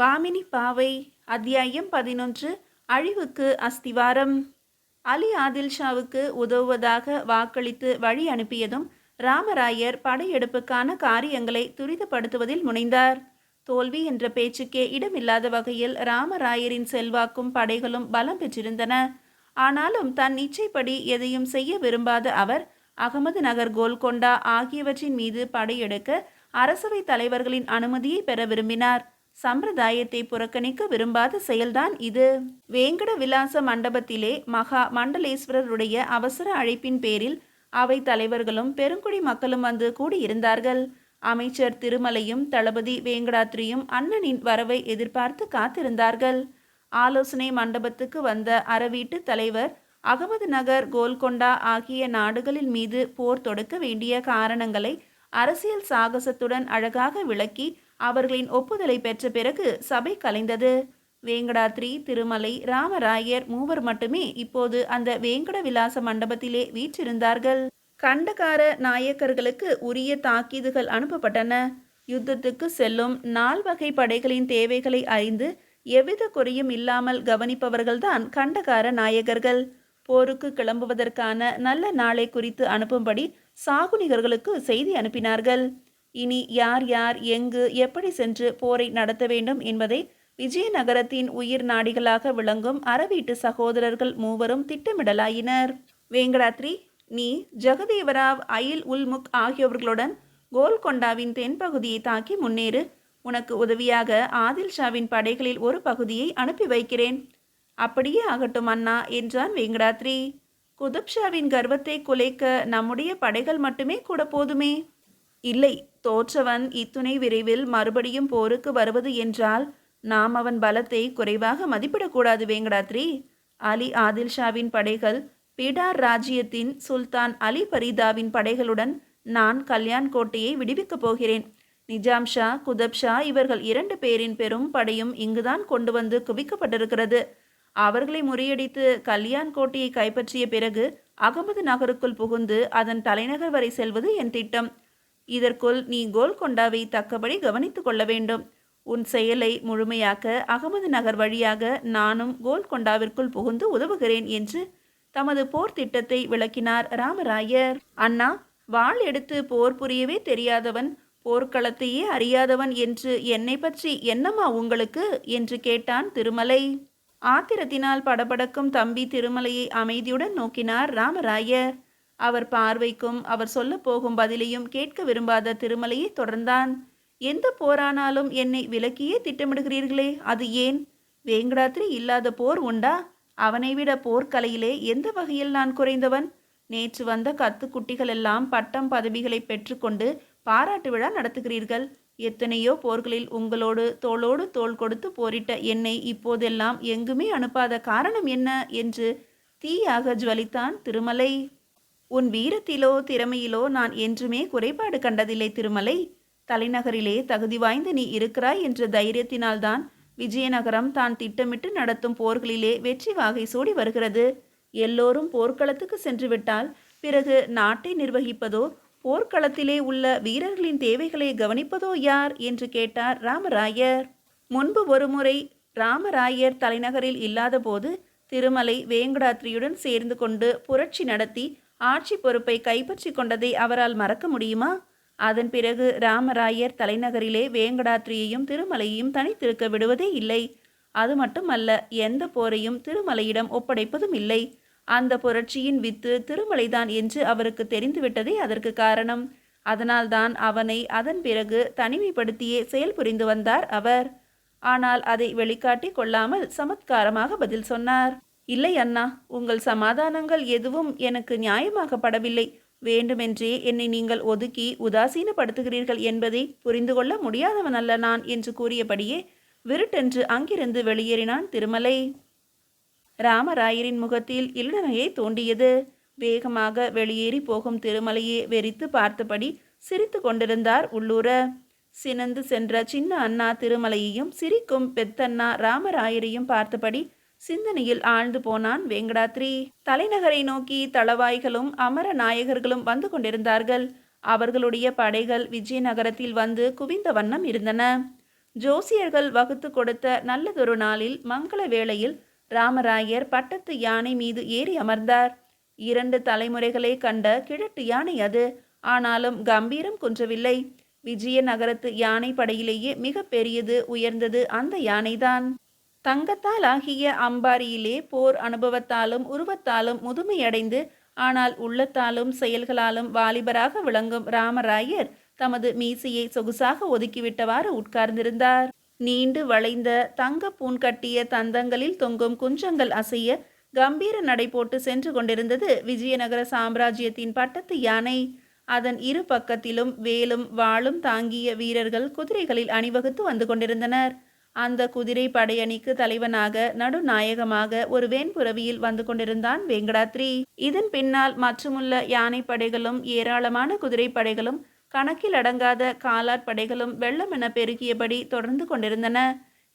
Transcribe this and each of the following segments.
பாமினி பாவை அத்தியாயம் பதினொன்று அழிவுக்கு அஸ்திவாரம். அலி ஆதில் ஷாவுக்கு உதவுவதாக வாக்களித்து வழி அனுப்பியதும் ராமராயர் படையெடுப்புக்கான காரியங்களை துரிதப்படுத்துவதில் முனைந்தார். தோல்வி என்ற பேச்சுக்கே இடமில்லாத வகையில் ராமராயரின் செல்வாக்கும் படைகளும் பலம் பெற்றிருந்தன. ஆனாலும் தன் இச்சைப்படி எதையும் செய்ய விரும்பாத அவர் அகமது நகர் கோல்கொண்டா ஆகியவற்றின் மீது படையெடுக்க அரசவை தலைவர்களின் அனுமதியை பெற விரும்பினார். சம்பிரதாயத்தை புறக்கணிக்க விரும்பாத செயல்தான் இது. வேங்கட விலாச மண்டபத்திலே மகா மண்டலேஸ்வரருடைய அவசர அழைப்பின் பேரில் அவை தலைவர்களும் பெருங்குடி மக்களும் வந்து கூடியிருந்தார்கள். அமைச்சர் திருமலையும் தளபதி வேங்கடாத்ரியும் அண்ணனின் வரவை எதிர்பார்த்து காத்திருந்தார்கள். ஆலோசனை மண்டபத்துக்கு வந்த அறவீட்டு தலைவர் அகமது நகர் கோல்கொண்டா ஆகிய நாடுகளின் மீது போர் தொடுக்க வேண்டிய காரணங்களை அரசியல் சாகசத்துடன் அழகாக விளக்கி அவர்களின் ஒப்புதலை பெற்ற பிறகு சபை கலைந்தது. வேங்கடாத்ரி திருமலை ராமராயர் மூவர் மட்டுமே இப்போது அந்த வேங்கட விலாச மண்டபத்திலே வீற்றிருந்தார்கள். கண்டகார நாயக்கர்களுக்கு உரிய தாக்கீதுகள் அனுப்பப்பட்டன. யுத்தத்துக்கு செல்லும் நால்வகை படைகளின் தேவைகளை அறிந்து எவ்வித குறையும் இல்லாமல் கவனிப்பவர்கள்தான் கண்டகார நாயகர்கள். போருக்கு கிளம்புவதற்கான நல்ல நாளை குறித்து அனுப்பும்படி சாகுனிகர்களுக்கு செய்தி அனுப்பினார்கள். இனி யார் யார் எங்கு எப்படி சென்று போரை நடத்த வேண்டும் என்பதை விஜயநகரத்தின் உயிர் நாடிகளாக விளங்கும் அறவீட்டு சகோதரர்கள் மூவரும் திட்டமிடலாயினர். வேங்கடாத்ரி நீ ஜெகதேவராவ் அயில் உல்முக் ஆகியோர்களுடன் கோல்கொண்டாவின் தென்பகுதியை தாக்கி முன்னேறு. உனக்கு உதவியாக ஆதில் ஷாவின் படைகளில் ஒரு பகுதியை அனுப்பி வைக்கிறேன். அப்படியே ஆகட்டும் அண்ணா என்றான் வேங்கடாத்ரி. குதுப்ஷாவின் கர்வத்தை குலைக்க நம்முடைய படைகள் மட்டுமே கூட போதுமே. இல்லை தோற்றவன் இத்துணை விரைவில் மறுபடியும் போருக்கு வருவது என்றால் நாம் அவன் பலத்தை குறைவாக மதிப்பிடக்கூடாது வேங்கடாத்ரி. அலி ஆதில் ஷாவின் படைகள் பீடார் ராஜ்யத்தின் சுல்தான் அலி பரீதாவின் படைகளுடன் நான் கல்யாண் கோட்டையை விடுவிக்கப் போகிறேன். நிஜாம் ஷா குதப் ஷா இவர்கள் இரண்டு பேரின் பெரும் படையும் இங்குதான் கொண்டு வந்து குவிக்கப்பட்டிருக்கிறது. அவர்களை முறியடித்து கல்யாண் கோட்டையை கைப்பற்றிய பிறகு அகமது நகருக்குள் புகுந்து அதன் தலைநகர் வரை செல்வது என் திட்டம். இதற்குள் நீ கோல்கொண்டாவை தக்கபடி கவனித்துக் கொள்ள வேண்டும். உன் செயலை முழுமையாக்க அகமது நகர் வழியாக நானும் கோல்கொண்டாவிற்குள் புகுந்து உதவுகிறேன் என்று தமது போர் திட்டத்தை விளக்கினார் ராமராயர். அண்ணா வாள் எடுத்து போர் புரியவே தெரியாதவன் போர்க்களத்தையே அறியாதவன் என்று என்னை பற்றி என்னம்மா உங்களுக்கு? என்று கேட்டான் திருமலை. ஆத்திரத்தினால் படபடக்கும் தம்பி திருமலையை அமைதியுடன் நோக்கினார் ராமராயர். அவர் பார்வைக்கும் அவர் சொல்ல போகும் பதிலையும் கேட்க விரும்பாத திருமலையை தொடர்ந்தான். எந்த போரானாலும் என்னை விலக்கியே திட்டமிடுகிறீர்களே அது ஏன்? வேங்கடாத்திரி இல்லாத போர் உண்டா? அவனை விட போர்க்கலையிலே எந்த வகையில் நான் குறைந்தவன்? நேற்று வந்த கத்துக்குட்டிகள் எல்லாம் பட்டம் பதவிகளை பெற்றுக்கொண்டு பாராட்டு விழா நடத்துகிறீர்கள். எத்தனையோ போர்களில் உங்களோடு தோளோடு தோள் கொடுத்து போரிட்ட என்னை இப்போதெல்லாம் எங்குமே அனுப்பாத காரணம் என்ன? என்று தீயாக ஜுவலித்தான் திருமலை. உன் வீரத்திலோ திறமையிலோ நான் என்றுமே குறைபாடு கண்டதில்லை திருமலை. தலைநகரிலே தகுதி வாய்ந்து நீ இருக்கிறாய் என்ற தைரியத்தினால்தான் விஜயநகரம் தான் திட்டமிட்டு நடத்தும் போர்களிலே வெற்றி வாகை சூடி வருகிறது. எல்லோரும் போர்க்களத்துக்கு சென்று விட்டால் பிறகு நாட்டை நிர்வகிப்பதோ போர்க்களத்திலே உள்ள வீரர்களின் தேவைகளை கவனிப்பதோ யார்? என்று கேட்டார் ராமராயர். முன்பு ஒருமுறை ராமராயர் தலைநகரில் இல்லாதபோது திருமலை வேங்கடாத்ரியுடன் சேர்ந்து கொண்டு புரட்சி நடத்தி ஆட்சி பொறுப்பை கைப்பற்றி கொண்டதை அவரால் மறக்க முடியுமா? அதன் பிறகு ராமராயர் தலைநகரிலே வேங்கடாத்ரியையும் திருமலையையும் தனித்திருக்க விடுவதே இல்லை. அது மட்டுமல்ல எந்த போரையும் திருமலையிடம் ஒப்படைப்பதும் இல்லை. அந்த புரட்சியின் வித்து திருமலைதான் என்று அவருக்கு தெரிந்துவிட்டதே அதற்கு காரணம். அதனால்தான் அவனை அதன் பிறகு தனிமைப்படுத்தியே செயல் புரிந்து வந்தார் அவர். ஆனால் அதை வெளிக்காட்டி கொள்ளாமல் சமத்காரமாக பதில் சொன்னார். இல்லை அண்ணா உங்கள் சமாதானங்கள் எதுவும் எனக்கு நியாயமாகப்படவில்லை வேண்டுமென்றே என்னை நீங்கள் ஒதுக்கி உதாசீனப்படுத்துகிறீர்கள் என்பதை புரிந்து கொள்ள முடியாதவன் அல்ல நான் என்று கூறியபடியே விருட்டென்று அங்கிருந்து வெளியேறினான் திருமலை. ராமராயரின் முகத்தில் இளநகையை தோண்டியது. வேகமாக வெளியேறி போகும் திருமலையே வெறித்து பார்த்தபடி சிரித்து கொண்டிருந்தார் உள்ளூர. சினந்து சென்ற சின்ன அண்ணா திருமலையையும் சிரிக்கும் பெத்தண்ணா ராமராயரையும் பார்த்தபடி சிந்தனையில் ஆழ்ந்து போனான் வேங்கடாத்ரி. தலைநகரை நோக்கி தளவாய்களும் அமர நாயகர்களும் வந்து கொண்டிருந்தார்கள். அவர்களுடைய படைகள் விஜயநகரத்தில் வந்து குவிந்த வண்ணம் இருந்தன. ஜோசியர்கள் வகுத்து கொடுத்த நல்லதொரு நாளில் மங்கள வேளையில் ராமராயர் பட்டத்து யானை மீது ஏறி அமர்ந்தார். இரண்டு தலைமுறைகளை கண்ட கிழட்டு யானை அது. ஆனாலும் கம்பீரம் குன்றவில்லை. விஜயநகரத்து யானை படையிலேயே மிக பெரியது உயர்ந்தது அந்த யானைதான். தங்கத்தால் ஆகிய அம்பாரியிலே போர் அனுபவத்தாலும் உருவத்தாலும் முதுமையடைந்து ஆனால் உள்ளத்தாலும் செயல்களாலும் வாலிபராக விளங்கும் ராமராயர் தமது மீசையை சொகுசாக ஒதுக்கிவிட்டவாறு உட்கார்ந்திருந்தார். நீண்டு வளைந்த தங்க பூன் கட்டிய தந்தங்களில் தொங்கும் குஞ்சங்கள் அசைய கம்பீர நடை போட்டு சென்று கொண்டிருந்தது விஜயநகர சாம்ராஜ்யத்தின் பட்டத்து யானை. அதன் இரு பக்கத்திலும் வேலும் வாளும் தாங்கிய வீரர்கள் குதிரைகளில் அணிவகுத்து வந்து கொண்டிருந்தனர். அந்த குதிரை படையணிக்கு தலைவனாக நடுநாயகமாக ஒரு வேன்புறவியில் வந்து கொண்டிருந்தான் வேங்கடாத்ரி. இதன் பின்னால் மற்றுமுள்ள யானை படைகளும் ஏராளமான குதிரை படைகளும் கணக்கில் அடங்காத காலாட் படைகளும் வெள்ளமென பெருகியபடி தொடர்ந்து கொண்டிருந்தன.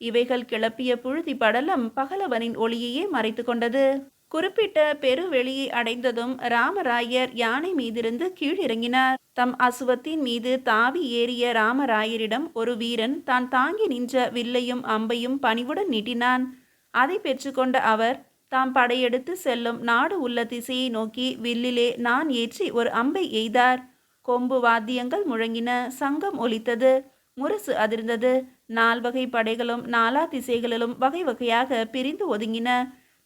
இவைகள் கிளப்பிய புழுதி படலம் பகலவனின் ஒளியையே மறைத்து கொண்டது. குறிப்பிட்ட பெருவெளியை அடைந்ததும் ராமராயர் யானை மீதிருந்து கீழிறங்கினார். தம் அசுவத்தின் மீது தாவி ஏறிய ராமராயரிடம் ஒரு வீரன் தான் தாங்கி நின்ற வில்லையும் அம்பையும் பணிவுடன் நீட்டினான். அதை பெற்றுக்கொண்ட அவர் தாம் படையெடுத்து செல்லும் நாடு உள்ள திசையை நோக்கி வில்லிலே நான் ஏற்றி ஒரு அம்பை எய்தார். கொம்பு வாத்தியங்கள் முழங்கின சங்கம் ஒலித்தது முரசு அதிர்ந்தது. நால்வகை படைகளும் நாலா திசைகளிலும் வகை வகையாக பிரிந்து ஒதுங்கின.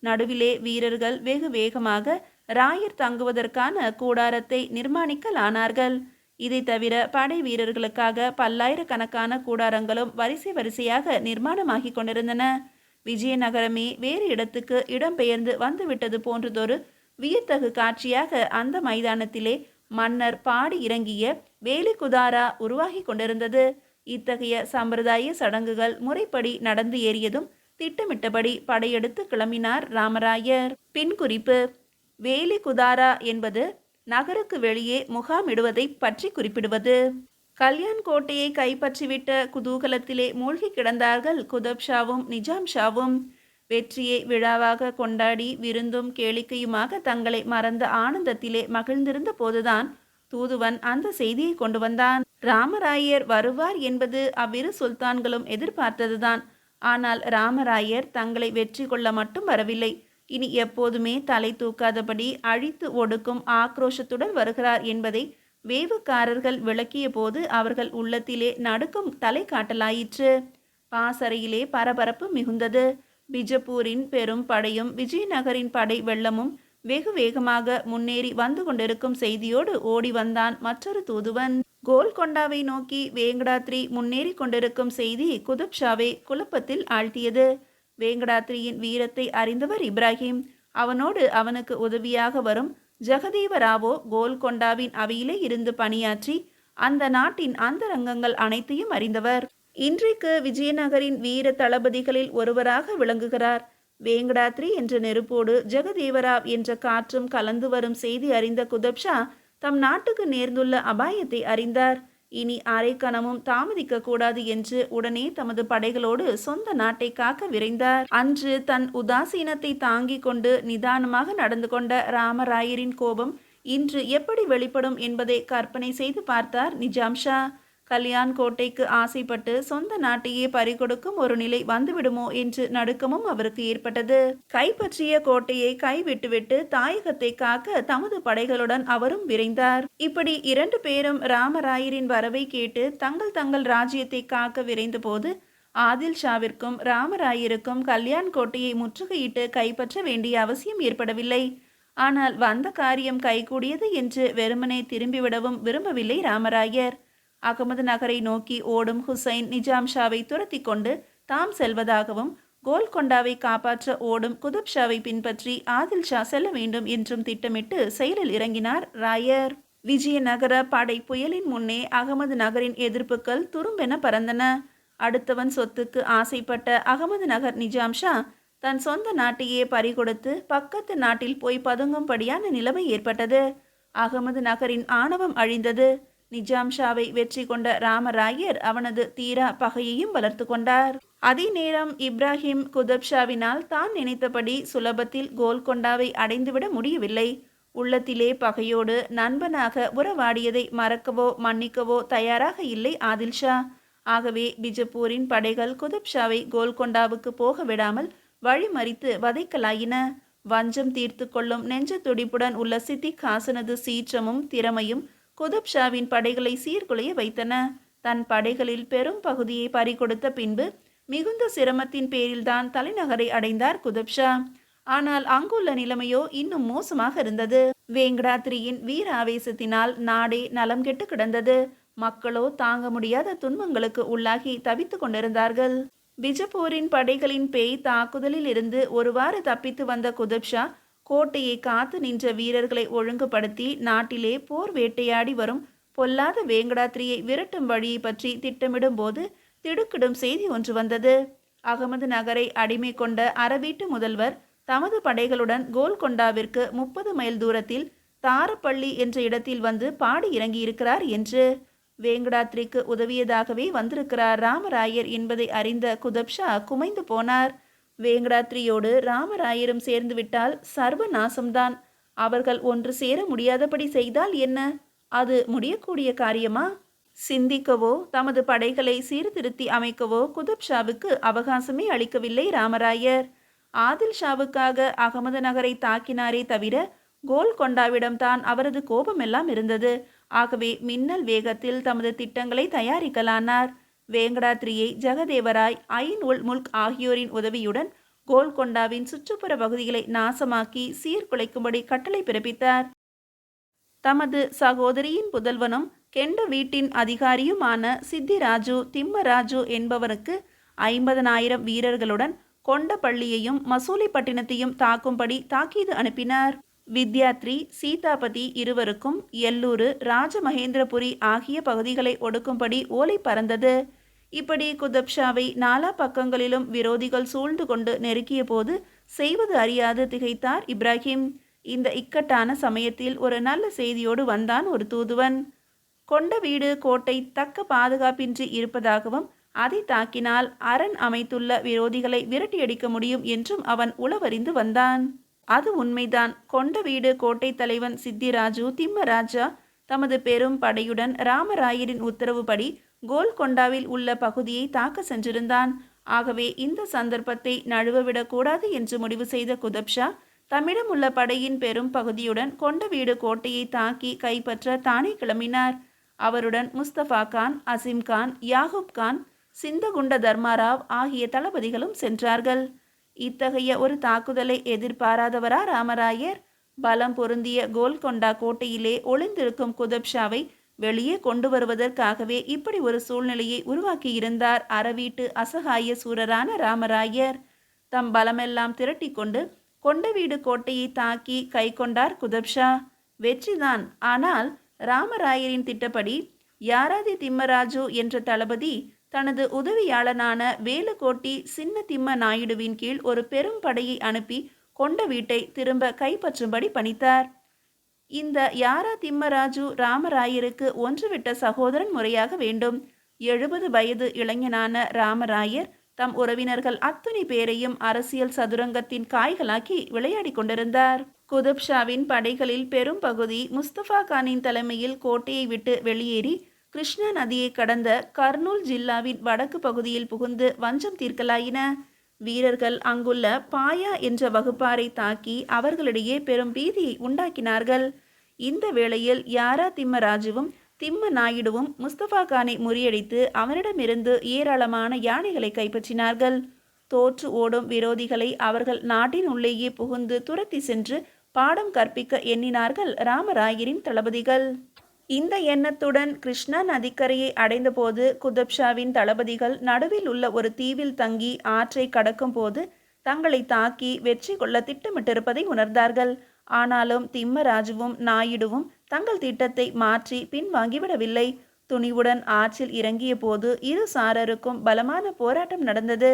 நடுவிலே வீரர்கள் வெகு வேகமாக ராயர் தங்குவதற்கான கூடாரத்தை நிர்மாணிக்கலானார்கள். இதை தவிர படை வீரர்களுக்காக பல்லாயிரக்கணக்கான கூடாரங்களும் வரிசை வரிசையாக நிர்மாணமாகிக் கொண்டிருந்தன. விஜயநகரமே வேறு இடத்துக்கு இடம்பெயர்ந்து வந்துவிட்டது போன்றதொரு வியத்தகு காட்சியாக அந்த மைதானத்திலே மன்னர் பாடி இறங்கிய வேலிக்குதாரா உருவாகி கொண்டிருந்தது. இத்தகைய சம்பிரதாய சடங்குகள் முறைப்படி நடந்து ஏறியதும் திட்டமிட்டபடி படையெடுத்து கிளம்பினார் ராமராயர். பின் குறிப்பு வேலி குதாரா என்பது நகருக்கு வெளியே முகாமிடுவதை பற்றி குறிப்பிடுவது. கல்யாண் கோட்டையை கைப்பற்றிவிட்ட குதூகலத்திலே மூழ்கி கிடந்தார்கள் குதப் ஷாவும் நிஜாம் ஷாவும். வெற்றியை விழாவாக கொண்டாடி விருந்தும் கேளிக்கையுமாக தங்களை மறந்த ஆனந்தத்திலே மகிழ்ந்திருந்த போதுதான் தூதுவன் அந்த செய்தியை கொண்டு வந்தான். ராமராயர் வருவார் என்பது அவ்விரு சுல்தான்களும் எதிர்பார்த்ததுதான். ஆனால் ராமராயர் தங்களை வெற்றி கொள்ள மட்டும் வரவில்லை. இனி எப்போதுமே தலை தூக்காதபடி அழித்து ஒடுக்கும் ஆக்ரோஷத்துடன் வருகிறார் என்பதை வேவுக்காரர்கள் விளக்கிய போது அவர்கள் உள்ளத்திலே நடுக்கும் தலை காட்டலாயிற்று. பாசறையிலே பரபரப்பு மிகுந்தது. பிஜப்பூரின் பெரும் படையும் விஜயநகரின் படை வெள்ளமும் வெகு வேகமாக முன்னேறி வந்து கொண்டிருக்கும் செய்தியோடு ஓடி வந்தான் மற்றொரு தூதுவன். கோல்கொண்டாவை நோக்கி வேங்கடாத்ரி முன்னேறி கொண்டிருக்கும் செய்தி குதுப் ஷாவை குழப்பத்தில் ஆழ்த்தியது. வேங்கடாத்ரியின் வீரத்தை அறிந்தவர் இப்ராஹிம். அவனோடு அவனுக்கு உதவியாக வரும் ஜெகதீவராவோ கோல்கொண்டாவின் அவையிலே இருந்து பணியாற்றி அந்த நாட்டின் அந்தரங்கங்கள் அனைத்தையும் அறிந்தவர். இன்றைக்கு விஜயநகரின் வீர தளபதிகளில் ஒருவராக விளங்குகிறார். வேங்கடாத்ரி என்ற நெருப்போடு ஜெகதேவராவ் என்ற காற்றும் கலந்து வரும் செய்தி அறிந்த குதப்ஷா தம் நாட்டுக்கு நேர்ந்துள்ள அபாயத்தை அறிந்தார். இனி அரைக்கணமும் தாமதிக்க கூடாது என்று உடனே தமது படைகளோடு சொந்த நாட்டை காக்க விரைந்தார். அன்று தன் உதாசீனத்தை தாங்கிக் கொண்டு நிதானமாக நடந்து கொண்ட ராமராயரின் கோபம் இன்று எப்படி வெளிப்படும் என்பதை கற்பனை செய்து பார்த்தார் நிஜாம்ஷா கல்யாண் கோட்டைக்கு ஆசைப்பட்டு சொந்த நாட்டையே பறிகொடுக்கும் ஒரு நிலை வந்துவிடுமோ என்று நடுக்கமும் அவருக்கு ஏற்பட்டது. கைப்பற்றிய கோட்டையை கைவிட்டுவிட்டு தாயகத்தை காக்க தமது படைகளுடன் அவரும் விரைந்தார். இப்படி இரண்டு பேரும் ராமராயரின் வரவை கேட்டு தங்கள் தங்கள் ராஜ்யத்தை காக்க விரைந்த போது ஆதில் ஷாவிற்கும் ராமராயருக்கும் கல்யாண் கோட்டையை முற்றுகையிட்டு கைப்பற்ற வேண்டிய அவசியம் ஏற்படவில்லை. ஆனால் வந்த காரியம் கைகூடியது என்று வெறுமனே திரும்பிவிடவும் விரும்பவில்லை ராமராயர். அகமது நகரை நோக்கி ஓடும் ஹுசைன் நிஜாம் ஷாவை துரத்தி கொண்டு தாம் செல்வதாகவும் கோல்கொண்டாவை காப்பாற்ற ஓடும் குதுப் ஷாவை பின்பற்றி ஆதில் ஷா செல்ல வேண்டும் என்றும் திட்டமிட்டு செயலில் இறங்கினார் ராயர். விஜயநகர படை புயலின் முன்னே அகமது நகரின் எதிர்ப்புகள் துரும்பென பறந்தன. அடுத்தவன் சொத்துக்கு ஆசைப்பட்ட அகமது நகர் நிஜாம் ஷா தன் சொந்த நாட்டையே பறிகொடுத்து பக்கத்து நாட்டில் போய் பதுங்கும்படியான நிலைமை ஏற்பட்டது. அகமது நகரின் ஆணவம் அழிந்தது. நிஜாம் ஷாவை வெற்றி கொண்ட ராமராயர் அவனது தீரா பகையையும் வளர்த்து கொண்டார். அதே நேரம் இப்ராஹிம் குதப்ஷாவினால் தான் நினைத்தபடி சுலபத்தில் கோல்கொண்டாவை அடைந்துவிட முடியவில்லை. உள்ளத்திலே பகையோடு நண்பனாக உறவாடியதை மறக்கவோ மன்னிக்கவோ தயாராக இல்லை ஆதில்ஷா. ஆகவே பிஜப்பூரின் படைகள் குதப்ஷாவை கோல்கொண்டாவுக்கு போக விடாமல் வழிமறித்து வதைக்கலாயின. வஞ்சம் தீர்த்து கொள்ளும் நெஞ்ச துடிப்புடன் உள்ள சித்திக் ஹாசனது சீற்றமும் திறமையும் குதுப்ஷாவின் படைகளை சீர்குலைய வைத்தன. தன் படைகளில் பெரும் பகுதியை பறிகொடுத்த பின்பு மிகுந்த சிரமத்தின் பேரில்தான் தலைநகரை அடைந்தார் குதுப்ஷா. ஆனால் அங்குள்ள நிலைமையோ இன்னும் மோசமாக இருந்தது. வேங்கடாத்திரியின் வீர ஆவேசத்தினால் நாடே நலம் கெட்டு கிடந்தது. மக்களோ தாங்க முடியாத துன்பங்களுக்கு உள்ளாகி தவித்து கொண்டிருந்தார்கள். பிஜப்பூரின் படைகளின் பேய் தாக்குதலில் இருந்து ஒருவாறு தப்பித்து வந்த குதுப்ஷா கோட்டையை காத்து நின்ற வீரர்களை ஒழுங்குபடுத்தி நாட்டிலே போர் வேட்டையாடி வரும் பொல்லாத வேங்கடாத்ரியை விரட்டும் வழியை பற்றி திட்டமிடும் போது திடுக்கிடும் செய்தி ஒன்று வந்தது. அகமது நகரை அடிமை கொண்ட அறவீட்டு முதல்வர் தமது படைகளுடன் கோல்கொண்டாவிற்கு முப்பது மைல் தூரத்தில் தாரப்பள்ளி என்ற இடத்தில் வந்து பாடி இறங்கியிருக்கிறார் என்று. வேங்கடாத்ரிக்கு உதவியதாகவே வந்திருக்கிறார் ராமராயர் என்பதை அறிந்த குதப்ஷா குமைந்து போனார். வேங்கடாத்ரியோடு ராமராயரும் சேர்ந்துவிட்டால் சர்வ நாசம்தான் அவர்கள் ஒன்று சேர முடியாதபடி செய்தால் என்ன? அது முடியக்கூடிய காரியமா? சிந்திக்கவோ தமது படைகளை சீர்திருத்தி அமைக்கவோ குதுப் ஷாவுக்கு அவகாசமே அளிக்கவில்லை ராமராயர். ஆதில் ஷாவுக்காக அகமது நகரை தாக்கினாரே தவிர கோல்கொண்டாவிடம்தான் அவரது கோபமெல்லாம் இருந்தது. ஆகவே மின்னல் வேகத்தில் தமது திட்டங்களை தயாரிக்கலானார். வேங்கடாத்ரியை ஜெகதேவராய் ஐன் உல் முல்க் ஆகியோரின் உதவியுடன் கோல்கொண்டாவின் சுற்றுப்புற பகுதிகளை நாசமாக்கி சீர்குலைக்கும்படி கட்டளை பிறப்பித்தார். தமது சகோதரியின் புதல்வனும் கெண்ட வீட்டின் அதிகாரியுமான சித்திராஜு திம்மராஜு என்பவருக்கு ஐம்பதனாயிரம் வீரர்களுடன் கொண்டபள்ளியையும் மசூலிப்பட்டினத்தையும் தாக்கும்படி தாக்கீது அனுப்பினார். வித்யாத்ரி சீதாபதி இருவருக்கும் எல்லூரு ராஜமகேந்திரபுரி ஆகிய பகுதிகளை ஒடுக்கும்படி ஓலை பறந்தது. இப்படி குதப்ஷாவை நாலா பக்கங்களிலும் விரோதிகள் சூழ்ந்து கொண்டு நெருக்கிய போது செய்வது அறியாது திகைத்தார் இப்ராஹிம். இந்த இக்கட்டான சமயத்தில் ஒரு நல்ல செய்தியோடு வந்தான் ஒரு தூதுவன். கொண்ட வீடு கோட்டை தக்க பாதுகாப்பின்றி இருப்பதாகவும் அதை தாக்கினால் அரண் அமைத்துள்ள விரோதிகளை விரட்டியடிக்க முடியும் என்றும் அவன் உளவறிந்து வந்தான். அது உண்மைதான். கொண்ட வீடு கோட்டை தலைவன் சித்திராஜு திம்மராஜா தமது பெரும் படையுடன் ராமராயரின் உத்தரவுப்படி கோல்கொண்டாவில் உள்ள பகுதியை தாக்க சென்றிருந்தான். ஆகவே இந்த சந்தர்ப்பத்தை நழுவவிடக்கூடாது என்று முடிவு செய்த குதப்ஷா தம்மிடம் உள்ள படையின் பெரும் பகுதியுடன் கொண்ட வீடு கோட்டையை தாக்கி கைப்பற்ற தானே கிளம்பினார். அவருடன் முஸ்தபா கான் அசிம் கான் யாகூப் கான் சிந்தகுண்ட தர்மாராவ் ஆகிய தளபதிகளும் சென்றார்கள். இத்தகைய ஒரு தாக்குதலை எதிர்பாராதவரா ராமராயர்? பலம் பொருந்திய கோல்கொண்டா கோட்டையிலே ஒளிந்திருக்கும் குதப்ஷாவை வெளியே கொண்டு வருவதற்காகவே இப்படி ஒரு சூழ்நிலையை உருவாக்கியிருந்தார் அறவீட்டு அசகாய சூரரான ராமராயர். தம் பலமெல்லாம் திரட்டி கொண்டு கொண்ட வீடு கோட்டையை தாக்கி கை கொண்டார் குதப்ஷா. வெற்றிதான். ஆனால் ராமராயரின் திட்டப்படி யாராதி திம்மராஜு என்ற தளபதி தனது உதவியாளனான வேலுக்கோட்டி சின்ன திம்ம நாயுடுவின் கீழ் ஒரு பெரும் படையை அனுப்பி கொண்ட வீட்டை திரும்ப கைப்பற்றும்படி பணித்தார். இந்த யாரா திம்மராஜு ராமராயருக்கு ஒன்றுவிட்ட சகோதரன் முறையாக வேண்டும். எழுபது வயது இளைஞனான ராமராயர் தம் உறவினர்கள் அத்துணை பேரையும் அரசியல் சதுரங்கத்தின் காய்களாக்கி விளையாடி கொண்டிருந்தார். குதுப்ஷாவின் படைகளில் பெரும் பகுதி முஸ்தபா கானின் தலைமையில் கோட்டையை விட்டு வெளியேறி கிருஷ்ணா நதியை கடந்த கர்னூல் ஜில்லாவின் வடக்கு பகுதியில் புகுந்து வஞ்சம் தீர்க்கலாயின. வீரர்கள் அங்குள்ள பாயா என்ற வகுப்பாரை தாக்கி அவர்களிடையே பெரும் பீதியை உண்டாக்கினார்கள். இந்த வேளையில் யாரா திம்மராஜுவும் திம்ம நாயுடுவும் முஸ்தபா கானை முறியடித்து அவனிடமிருந்து ஏராளமான யானைகளை கைப்பற்றினார்கள். தோற்று ஓடும் விரோதிகளை அவர்கள் நாட்டின் உள்ளேயே புகுந்து துரத்தி சென்று பாடம் கற்பிக்க எண்ணினார்கள் ராமராயரின் தளபதிகள். இந்த எண்ணத்துடன் கிருஷ்ணா நதிக்கரையை அடைந்தபோது குதப்ஷாவின் தளபதிகள் நடுவில் உள்ள ஒரு தீவில் தங்கி ஆற்றை கடக்கும் போது தங்களை தாக்கி வெற்றி கொள்ள திட்டமிட்டிருப்பதை உணர்ந்தார்கள். ஆனாலும் திம்மராஜுவும் நாயுடுவும் தங்கள் திட்டத்தை மாற்றி பின்வாங்கிவிடவில்லை. துணிவுடன் ஆற்றில் இறங்கிய போது இரு சாரருக்கும் பலமான போராட்டம் நடந்தது.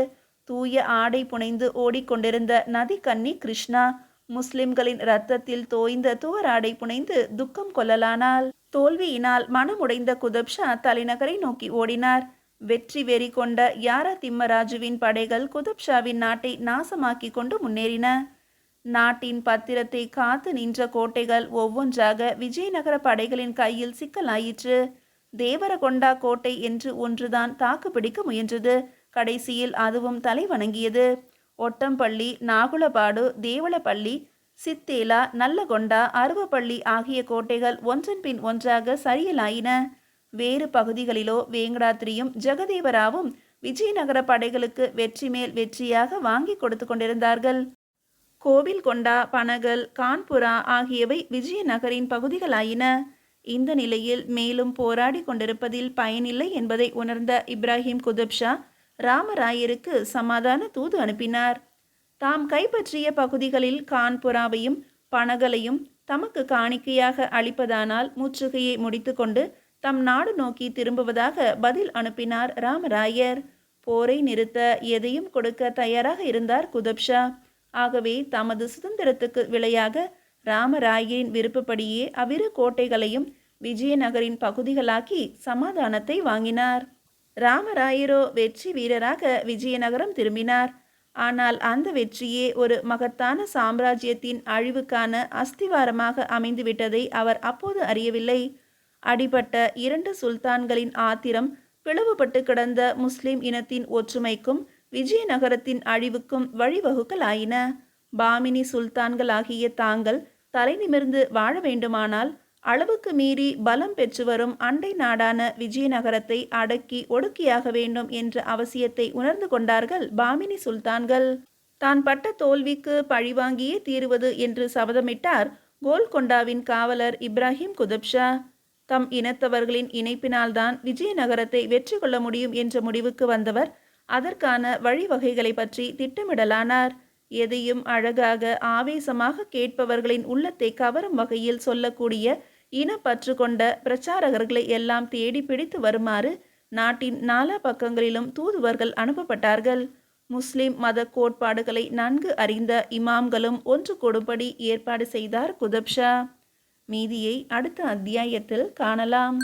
தூய ஆடை புனைந்து ஓடிக்கொண்டிருந்த நதி கன்னி கிருஷ்ணா முஸ்லிம்களின் இரத்தத்தில் தோய்ந்த துவராடை புனைந்து துக்கம் கொள்ளலானாள். தோல்வியினால் மனமுடைந்த குதப்ஷா தலைநகரை நோக்கி ஓடினார். வெற்றி வெறி கொண்ட யாரா திம்மராஜுவின் படைகள் குதப்ஷாவின் நாட்டை நாசமாக்கி கொண்டு முன்னேறின. நாட்டின் பத்திரத்தை காத்து நின்ற கோட்டைகள் ஒவ்வொன்றாக விஜயநகர படைகளின் கையில் சிக்கலாயிற்று. தேவரகொண்டா கோட்டை என்று ஒன்றுதான் தாக்கு பிடிக்க முயன்றது. கடைசியில் அதுவும் தலை வணங்கியது ஒட்டம்பள்ளி நாகுலபாடு தேவளப்பள்ளி சித்தேலா நல்லகொண்டா அருவப்பள்ளி ஆகிய கோட்டைகள் ஒன்றன் பின் ஒன்றாக சரியலாயின. வேறு பகுதிகளிலோ வேங்கடாத்திரியும் ஜெகதேவராவும் விஜயநகர படைகளுக்கு வெற்றி மேல் வெற்றியாக வாங்கி கொடுத்து கொண்டிருந்தார்கள். கோவில் கொண்டா பனகல் கான்புரா ஆகியவை விஜயநகரின் பகுதிகளாயின. இந்த நிலையில் மேலும் போராடி கொண்டிருப்பதில் பயனில்லை என்பதை உணர்ந்த இப்ராஹிம் குதுப்ஷா ராமராயருக்கு சமாதான தூது அனுப்பினார். தாம் கைப்பற்றிய பகுதிகளில் கான்புராவையும் பனகலையும் தமக்கு காணிக்கையாக அளிப்பதானால் முற்றுகையை முடித்துக்கொண்டு தம் நாடு நோக்கி திரும்புவதாக பதில் அனுப்பினார் ராமராயர். போரை நிறுத்த எதையும் கொடுக்க தயாராக இருந்தார் குதப்ஷா. ஆகவே தமது சுதந்திரத்துக்கு விலையாக ராமராயரின் விருப்பப்படியே அவ்விரு கோட்டைகளையும் விஜயநகரின் பகுதிகளாக்கி சமாதானத்தை வாங்கினார். ராமராயரோ வெற்றி வீரராக விஜயநகரம் திரும்பினார். ஆனால் அந்த வெற்றியே ஒரு மகத்தான சாம்ராஜ்யத்தின் அழிவுக்கான அஸ்திவாரமாக அமைந்துவிட்டதை அவர் அப்போது அறியவில்லை. அடிபட்ட இரண்டு சுல்தான்களின் ஆத்திரம் பிளவுபட்டு கிடந்த முஸ்லிம் இனத்தின் ஒற்றுமைக்கும் விஜயநகரத்தின் அழிவுக்கும் வழிவகுக்கலாயின. பாமினி சுல்தான்களாகிய தாங்கள் தலை நிமிர்ந்து வாழ வேண்டுமானால் அளவுக்கு மீறி பலம் பெற்று வரும் அண்டை நாடான விஜயநகரத்தை அடக்கி ஒடுக்கியாக வேண்டும் என்ற அவசியத்தை உணர்ந்து கொண்டார்கள் பாமினி சுல்தான்கள். தான் பட்ட தோல்விக்கு பழிவாங்கியே தீருவது என்று சபதமிட்டார் கோல்கொண்டாவின் காவலர் இப்ராஹிம் குதப்ஷா. தம் இனத்தவர்களின் இணைப்பினால்தான் விஜயநகரத்தை வெற்றி கொள்ள முடியும் என்ற முடிவுக்கு வந்தவர் அதற்கான வழிவகைகளை பற்றி திட்டமிடலானார். எதையும் அழகாக ஆவேசமாக கேட்பவர்களின் உள்ளத்தை கவரும் வகையில் சொல்லக்கூடிய இனப்பற்று கொண்ட பிரச்சாரகர்களை எல்லாம் தேடி பிடித்து வருமாறு நாட்டின் நாலா பக்கங்களிலும் தூதுவர்கள் அனுப்பப்பட்டார்கள். முஸ்லிம் மத கோட்பாடுகளை நன்கு அறிந்த இமாம்களும் ஒன்று கொடுபடி ஏற்பாடு செய்தார் குதப்ஷா. மீதியை அடுத்த அத்தியாயத்தில் காணலாம்.